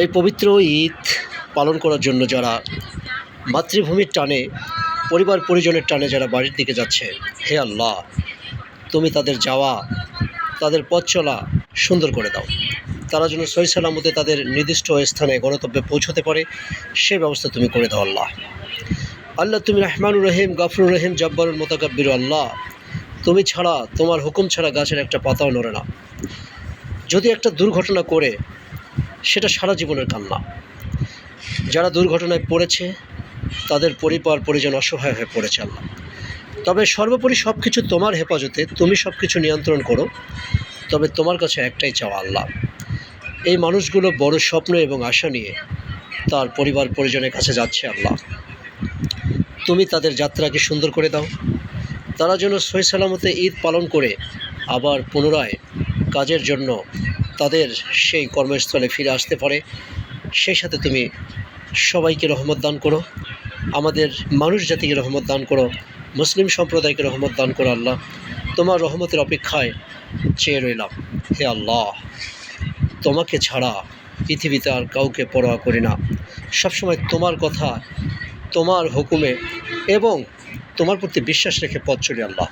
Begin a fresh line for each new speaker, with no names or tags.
এই পবিত্র ঈদ পালন করার জন্য যারা মাতৃভূমির টানে, পরিবার পরিজনের টানে যারা বাড়ির দিকে যাচ্ছে, হে আল্লাহ, তুমি তাদের যাওয়া, তাদের পথ চলা সুন্দর করে দাও। তারা যেন সহি সালামতে তাদের নির্দিষ্ট স্থানে গণতব্যে পৌঁছতে পারে, সে ব্যবস্থা তুমি করে দাও আল্লাহ। আল্লাহ তুমি রহমানুর রহিম, গাফরুর রহিম, জব্বারুল মোতাকাব্বির, আল্লাহ। তুমি ছাড়া, তোমার হুকুম ছাড়া গাছের একটা পাতাও নড়ে না। যদি একটা দুর্ঘটনা করে সেটা সারা জীবনের কান্না। যারা দুর্ঘটনায় পড়েছে, তাদের পরিবার, পরিজন অসহায় হয়ে পড়েছে আল্লাহ। তবে সর্বোপরি সব কিছু তোমার হেফাজতে, তুমি সব কিছু নিয়ন্ত্রণ করো। তবে তোমার কাছে একটাই চাওয়া আল্লাহ। এই মানুষগুলো বড় স্বপ্ন এবং আশা নিয়ে তার পরিবার, পরিজনের কাছে যাচ্ছে আল্লাহ। তুমি তাদের যাত্রাকে সুন্দর করে দাও। তারা যেন সহি সালামতে ঈদ পালন করে আবার পুনরায় কাজের জন্য তাদের সেই কর্মস্থলে ফিরে আসতে পারে। সেই সাথে তুমি সবাইকে রহমত দান করো। আমাদের মানুষ জাতিকে রহমত দান করো। মুসলিম সম্প্রদায়কে রহমত দান করো আল্লাহ। তোমার রহমতের অপেক্ষায় চেয়ে রইলাম। হে আল্লাহ, তোমাকে ছাড়া পৃথিবীতে আর কাউকে পরোয়া করি না। সবসময় তোমার কথা, তোমার হুকুমে এবং তোমার প্রতি বিশ্বাস রেখে পথ চলি আল্লাহ।